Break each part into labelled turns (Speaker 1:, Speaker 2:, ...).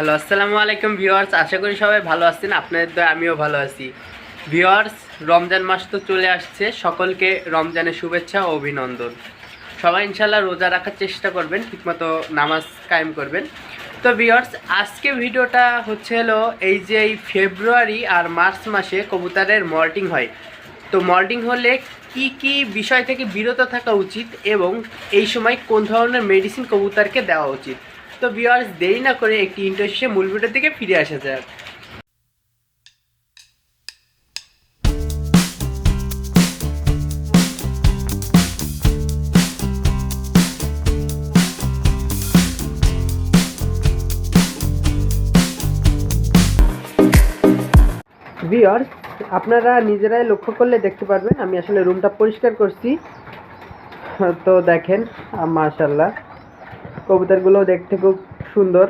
Speaker 1: Hello আসসালামু আলাইকুম viewers আশা করি সবাই ভালো আছেন, আপনাদের দয়, আমিও ভালো আছি। ভিওয়ার্স রমজান মাস তো চলে আসছে, সকলকে রমজানের শুভেচ্ছা ও অভিনন্দন। সবাই ইনশাল্লাহ রোজা রাখার চেষ্টা করবেন, ঠিকমতো নামাজ কায়েম করবেন। তো ভিওয়ার্স আজকে ভিডিওটা হচ্ছে হলো এই যে এই ফেব্রুয়ারি আর মার্চ মাসে কবুতরের মল্টিং হয়। তো মল্টিং হলে কি কি বিষয় থেকে বিরত থাকা উচিত এবং এই সময় কোন ধরনের মেডিসিন কবুতরকে দেওয়া উচিত? তো ভিউয়ার্স দেরি না করে একটি ইন্টার মূল ভিডিও থেকে ফিরে আসা যাক। ভিউয়ার্স আপনারা নিজেরাই লক্ষ্য করলে দেখতে পারবেন, আমি আসলে রুমটা পরিষ্কার করছি। তো দেখেন মাশাল্লাহ কবুতরগুলো দেখতে খুব সুন্দর।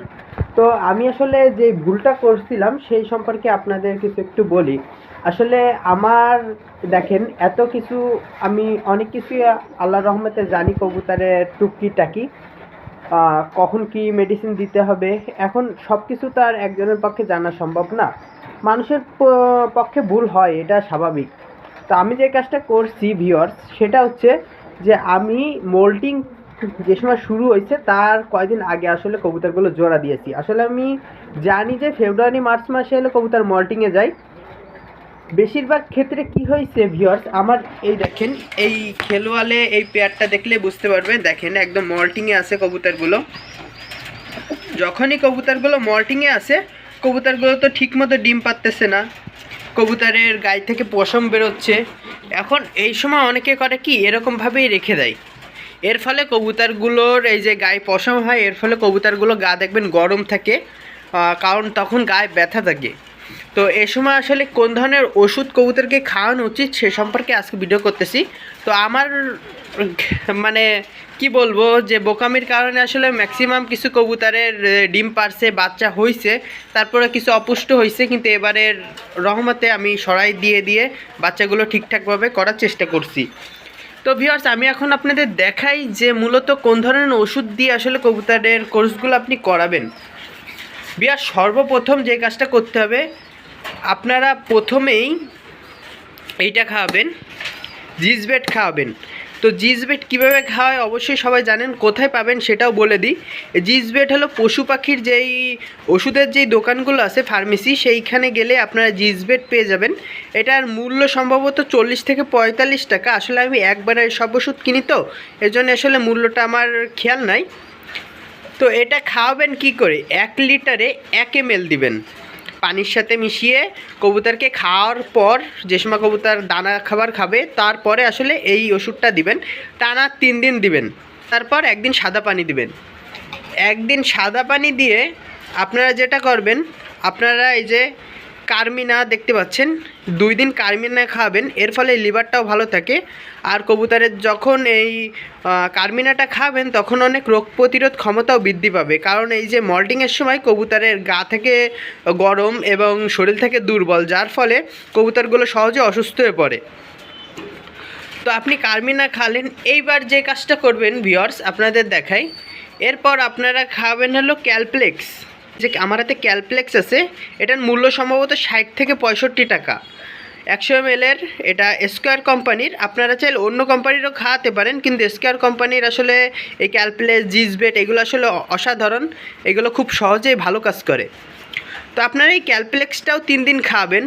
Speaker 1: তো আমি আসলে যে ভুলটা করছিলাম সেই সম্পর্কে আপনাদের কিছু একটু বলি। আসলে আমার দেখেন এত কিছু আমি অনেক কিছুই আল্লাহ রহমতে জানি কবুতরের টুকি টাকি আহ, কখন কি মেডিসিন দিতে হবে। এখন সব কিছু তো আর একজনের পক্ষে জানা সম্ভব না। মানুষের পক্ষে ভুল হয় এটা স্বাভাবিক। তো আমি যে কাজটা করছি ভিওর্স সেটা হচ্ছে যে আমি মোল্টিং যে সময় শুরু হয়েছে, তার কয়দিন আগে আসলে কবুতরগুলো জোড়া দিয়েছি। আসলে আমি জানি যে ফেব্রুয়ারি, মার্চ মাসে হলে কবুতর মল্টিংয়ে যায়। বেশিরভাগ ক্ষেত্রে কি হয়েছে ভিওর্স আমার এই দেখেন, এই খেলোয়ালে এই পেয়ারটা দেখলে বুঝতে পারবেন দেখেন, একদম মল্টিংয়ে আছে কবুতরগুলো। যখনই কবুতরগুলো মল্টিংয়ে আছে, কবুতরগুলো তো ঠিকমতো ডিম পাততেছে না। কবুতরের গায়ে থেকে পশম বেরোচ্ছে। এখন এই সময় অনেকে করে কি, এরকমভাবেই রেখে দেয়। এর ফলে কবুতরগুলোর এই যে গায়ে পশম হয়, এর ফলে কবুতরগুলো গা দেখবেন গরম থাকে কারণ তখন গায়ে ব্যথা থাকে। তো এ সময় আসলে কোন ধরনের ওষুধ কবুতরকে খাওয়ানো উচিত সে সম্পর্কে আজকে ভিডিও করতেছি। তো আমার মানে কি বলব যে বোকামির কারণে আসলে ম্যাক্সিমাম কিছু কবুতরের ডিম পারছে, বাচ্চা হইছে, তারপরে কিছু অপুষ্ট হয়েছে কিন্তু এবারের রহমতে আমি সরাই দিয়ে দিয়ে বাচ্চাগুলো ঠিকঠাকভাবে করার চেষ্টা করছি। তো ভিওর্স আমি এখন আপনাদের দেখাই যে মূলত কোন ধরনের ওষুধ দিয়ে আসলে কবুতরের কোর্সগুলো আপনি করাবেন। বিয়ার সর্বপ্রথম যে কাজটা করতে হবে, আপনারা প্রথমেই এইটা খাওয়াবেন জিজবেট খাওয়াবেন। তো জিজবেট কীভাবে খাওয়ায় অবশ্যই সবাই জানেন, কোথায় পাবেন সেটাও বলে দিই। জিজবেট হলো পশু পাখির যেই ওষুধের যেই দোকানগুলো আছে ফার্মেসি, সেইখানে গেলে আপনারা জিজবেট পেয়ে যাবেন। এটার মূল্য সম্ভবত চল্লিশ থেকে পঁয়তাল্লিশ টাকা। আসলে আমি একবারে সব ওষুধ কিনি তো এর জন্য আসলে মূল্যটা আমার খেয়াল নাই। তো এটা খাওয়াবেন কি করে? এক লিটারে এক এম দিবেন। পানির সাথে মিশিয়ে কবুতরকে খাওয়ার পর যে সময় কবুতর দানা খাবার খাবে, তারপরে আসলে এই ওষুধটা দিবেন। টানা তিন দিন দিবেন। তারপর একদিন সাদা পানি দিবেন। একদিন সাদা পানি দিয়ে আপনারা যেটা করবেন, আপনারা এই যে কার্মিনা দেখতে পাচ্ছেন। দুই দিন কার্মিনা খাবেন, এর ফলে লিভারটাও ভালো থাকে। আর কবুতরের যখন এই কার্মিনাটা খাবেন, তখন অনেক রোগ প্রতিরোধ ক্ষমতাও বৃদ্ধি পাবে। কারণ এই যে মল্টিংয়ের সময় কবুতরের গা থেকে গরম এবং শরীর থেকে দুর্বল, যার ফলে কবুতরগুলো সহজে অসুস্থ হয়ে পড়ে। তো আপনি কার্মিনা খালেন, এইবার যে কাজটা করবেন ভিওর্স আপনাদের দেখাই। এরপর আপনারা খাবেন হলো ক্যালপ্লেক্স। যে আমার হাতে ক্যালপ্লেক্স আছে, এটার মূল্য সম্ভবত ষাট থেকে পঁয়ষট্টি টাকা। একশো এর এটা স্কোয়ার কোম্পানির আপনারা চাইলে অন্য কোম্পানিরও খাওয়াতে পারেন, কিন্তু স্কোয়ার কোম্পানির আসলে এই ক্যালপ্লেক্স জিজবেট এগুলো আসলে অসাধারণ। এগুলো খুব সহজেই ভালো কাজ করে। তো আপনারা এই ক্যালপ্লেক্সটাও তিন দিন খাওয়াবেন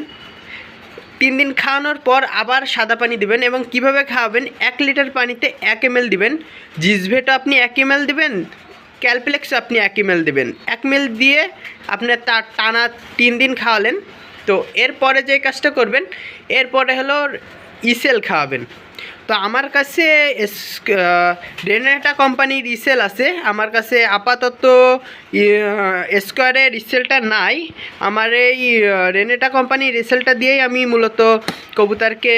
Speaker 1: তিন দিন খাওয়ানোর পর আবার সাদা পানি দিবেন এবং কীভাবে খাওয়াবেন, এক লিটার পানিতে এক এম দিবেন। জিজভেটও আপনি এক এম দিবেন ক্যালপ্লেক্স আপনি এক এম দেবেন। এক এম দিয়ে আপনি তার টানা তিন দিন খাওয়ালেন। তো এরপরে যে কাজটা করবেন, এরপরে হলো ইসেল খাওয়াবেন। তো আমার কাছে রেনেটা কোম্পানির ইসেল আছে। আমার কাছে আপাতত স্কোয়ারের ইসেলটা নাই। আমার এই রেনেটা কোম্পানির ইসেলটা দিয়েই আমি মূলত কবুতারকে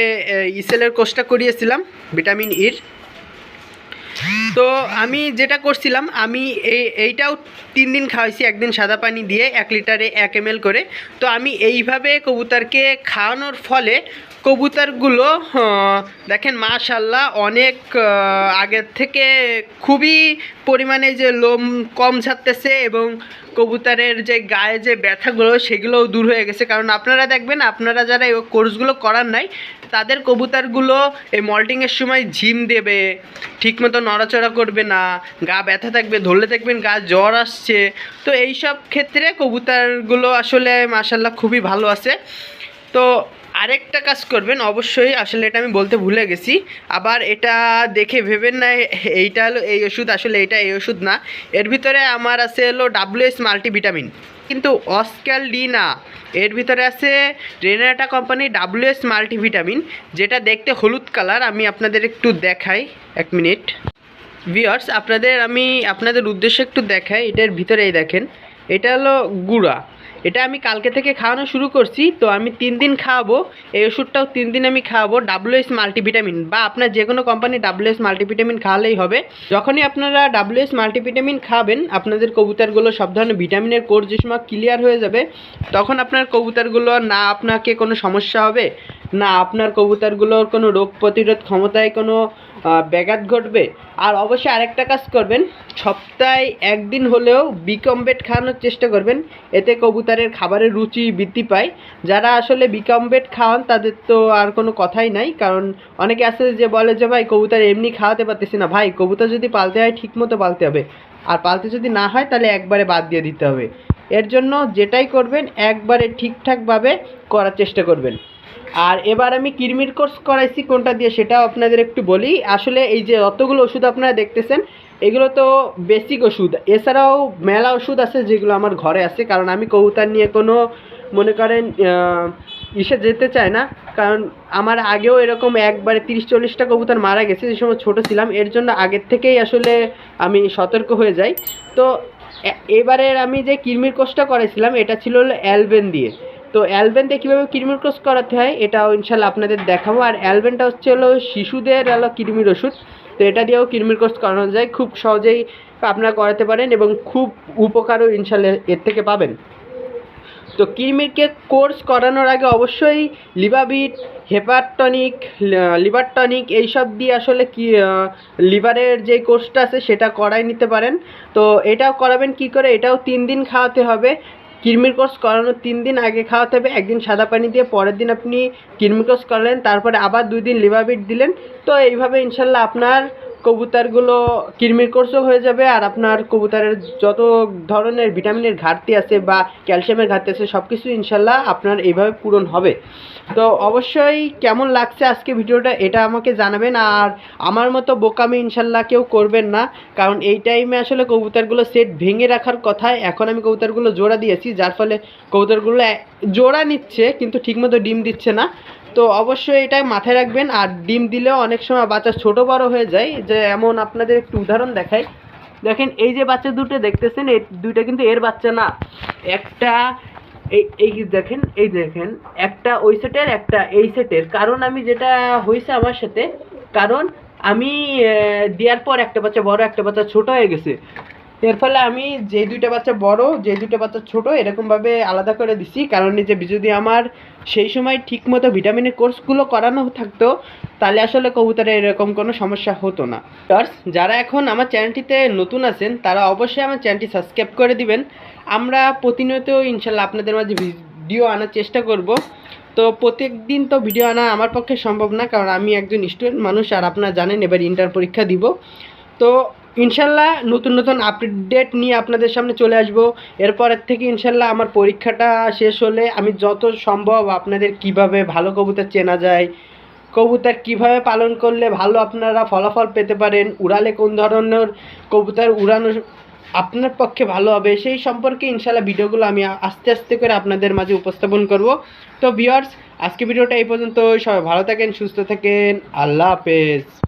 Speaker 1: ইসেলের কোর্সটা করিয়েছিলাম, ভিটামিন ইর তো আমি যেটা করছিলাম, আমি এই এইটাও তিন দিন খাওয়াইছি, একদিন সাদা পানি দিয়ে এক লিটারে এক এম করে। তো আমি এইভাবে কবুতরকে খাওয়ানোর ফলে কবুতরগুলো আহ, দেখেন মাশাল্লাহ অনেক আগের থেকে খুবই পরিমাণে যে লোম কম ছাড়তেছে এবং কবুতরের যে গায়ে যে ব্যথাগুলো সেগুলোও দূর হয়ে গেছে। কারণ আপনারা দেখবেন আপনারা যারা এই কোর্সগুলো করার নাই তাদের কবুতরগুলো এই মল্টিংয়ের সময় ঝিম দেবে ঠিকমতো নড়াচড়া করবে না গা ব্যথা থাকবে ধরলে দেখবেন গা জ্বর আসছে। তো এই সব ক্ষেত্রে কবুতরগুলো আসলে মাসাল্লাহ খুবই ভালো আছে। তো আরেকটা কাজ করবেন, অবশ্যই আসলে এটা আমি বলতে ভুলে গেছি। আবার এটা দেখে ভেবেন না, এইটা হলো এই ওষুধ, আসলে এটা এই ওষুধ না। এর ভিতরে আমার আছে হলো ডাব্লিউএস মাল্টিভিটামিন। কিন্তু অস্ক্যাল ডি না এর ভিতরে আছে রেনাটা কোম্পানি ডাব্লিউএস মাল্টিভিটামিন, যেটা দেখতে হলুদ কালার। আমি আপনাদের একটু দেখাই, এক মিনিট। ভিওর্স আপনাদের আমি, আপনাদের উদ্দেশ্যে একটু দেখাই, এটার ভিতরে এই দেখেন। এটা হলো গুঁড়া। এটা আমি কালকে থেকে খাওয়ানো শুরু করছি, তো আমি তিন দিন খাওয়াবো। এই ওষুধটাও তিন দিন আমি খাওয়াবো ডাব্লুএস মাল্টিভিটামিন বা আপনার যে কোনো কোম্পানি ডাব্লুএস মাল্টিভিটামিন খাওয়ালেই হবে। যখনই আপনারা ডাব্লুএস মাল্টিভিটামিন খাবেন, আপনাদের কবুতারগুলো সব ধরনের ভিটামিনের কোর্স যে সময় ক্লিয়ার হয়ে যাবে, তখন আপনার কবুতারগুলো না আপনাকে কোনো সমস্যা হবে। না, আপনার কবুতরগুলোর কোনো রোগ প্রতিরোধ ক্ষমতায় কোনো ব্যাঘাত ঘটবে? আর অবশ্যই আরেকটা কাজ করবেন, সপ্তাহে একদিন হলেও বিকম্বেট খাওয়ানোর চেষ্টা করবেন। এতে কবুতরের খাবারের রুচি বৃদ্ধি পায়। যারা আসলে বিকম্বেট খাওয়ান, তাদের তো আর কোনো কথাই নাই। কারণ অনেকে আছে যে বলে যে, ভাই, কবুতর এমনি খাওয়াতে পারতেছি না। ভাই, কবুতর যদি পালতে হয়, ঠিকমতো পালতে হবে। আর পালতে যদি না হয়, তাহলে একবারে বাদ দিয়ে দিতে হবে। এর জন্য যেটাই করবেন, একবারে ঠিকঠাকভাবে করার চেষ্টা করবেন। আর এবার আমি কিরমির কোর্স করাইছি, কোনটা দিয়ে সেটাও আপনাদের একটু বলি। আসলে এই যে অতগুলো ওষুধ আপনারা দেখতেছেন, এগুলো তো বেসিক ওষুধ। এছাড়াও মেলা ওষুধ আছে যেগুলো আমার ঘরে আছে, কারণ আমি কবুতর নিয়ে কোনো, মনে করেন ইসে যেতে চায় না। কারণ আমার আগেও এরকম একবারে তিরিশ, চল্লিশটা কবুতর মারা গেছে, যে সময় ছোটো ছিলাম। এর জন্য আগের থেকেই আসলে আমি সতর্ক হয়ে যাই। তো এবারের আমি যে কিরমির কোর্সটা করেছিলাম এটা ছিল অ্যালবেন দিয়ে। তো অ্যালবেন দিয়ে কীভাবে কিরমির কোর্স করাতে হয় এটাও ইনশাল্লাহ আপনাদের দেখাবো। আর অ্যালবেনটা হচ্ছে হলো শিশুদের হলো কিরমির ওষুধ। তো এটা দিয়েও কিরমির কোর্স করানো যায়। খুব সহজেই আপনারা করাতে পারেন এবং খুব উপকারও ইনশাল্লাহ এর থেকে পাবেন। তো কিরমিরকে কোর্স করানোর আগে অবশ্যই লিভাবিট হেপার টনিক লিভার টনিক এইসব দিয়ে আসলে কি লিভারের যে কোর্সটা আছে সেটা করাই নিতে পারেন। তো এটাও করাবেন কি করে? এটাও তিন দিন খাওয়াতে হবে। কিরমির কোর্স করানোর তিন দিন আগে খাওয়াতে হবে, একদিন সাদা পানি দিয়ে, পরের দিন আপনি কিরমির কোর্স করালেন, তারপরে আবার দুই দিন লিভাবিট দিলেন। তো এইভাবে ইনশাল্লাহ আপনার কবুতরগুলো কিরমির কোর্সও হয়ে যাবে আর আপনার কবুতরের যত ধরনের ভিটামিনের ঘাটতি আছে বা ক্যালসিয়ামের ঘাটতি আছে সব কিছু ইনশাল্লাহ আপনার এইভাবে পূরণ হবে। তো অবশ্যই কেমন লাগছে আজকে ভিডিওটা এটা আমাকে জানাবেন আর আমার মতো বোকামি ইনশাল্লাহ কেউ করবেন না, কারণ এই টাইমে আসলে কবুতরগুলো সেট ভেঙে রাখার কথায় এখন আমি কবুতরগুলো জোড়া দিয়েছি, যার ফলে কবুতরগুলো জোড়া নিচ্ছে কিন্তু ঠিকমতো ডিম দিচ্ছে না। তো অবশ্যই এটা মাথায় রাখবেন। আর ডিম দিলেও অনেক সময় বাচ্চা ছোট বড় হয়ে যায়। যে এমন আপনাদের একটু উদাহরণ দেখাই। দেখেন, এই যে বাচ্চা দুটো দেখতেছেন, এই দুইটা কিন্তু এর বাচ্চা না। একটা, এই এই দেখেন এই দেখেন, একটা ওই সেটের একটা এই সেটের কারণ আমি যেটা হয়েছে আমার সাথে, কারণ আমি দেওয়ার পর একটা বাচ্চা বড়, একটা বাচ্চা ছোট হয়ে গেছে। এর ফলে আমি যে দুইটা বাচ্চা বড়, যে দুইটা বাচ্চা ছোট, এরকমভাবে আলাদা করে দিছি। কারণ যে যদি আমার সেই সময় ঠিকমতো ভিটামিনের কোর্সগুলো করানো থাকতো, তাহলে আসলে কবুতরের এরকম কোনো সমস্যা হতো না। যারা এখন আমার চ্যানেলটিতে নতুন আছেন, তারা অবশ্যই আমার চ্যানেলটি সাবস্ক্রাইব করে দিবেন। আমরা প্রতিনিয়ত ইনশাল্লাহ আপনাদের মাঝে ভিডিও আনার চেষ্টা করব। তো প্রত্যেক দিন তো ভিডিও আনা আমার পক্ষে সম্ভব না, কারণ আমি একজন স্টুডেন্ট মানুষ, আর আপনারা জানেন এবার ইন্টার পরীক্ষা দিব। তো ইনশাল্লাহ নতুন নতুন আপডেট নিয়ে আপনাদের সামনে চলে আসব। এরপরের থেকে ইনশাল্লাহ আমার পরীক্ষাটা শেষ হলে আমি যত সম্ভব আপনাদের কীভাবে ভালো কবুতর চেনা যায়, কবুতর কীভাবে পালন করলে ভালো আপনারা ফলাফল পেতে পারেন, উড়ালে কোন ধরনের কবুতর উড়ানো আপনার পক্ষে ভালো হবে, সেই সম্পর্কে ইনশাল্লাহ ভিডিওগুলো আমি আস্তে আস্তে করে আপনাদের মাঝে উপস্থাপন করব। তো ভিউয়ার্স আজকে ভিডিওটা এই পর্যন্ত সবাই ভালো থাকেন, সুস্থ থাকেন, আল্লাহ হাফেজ।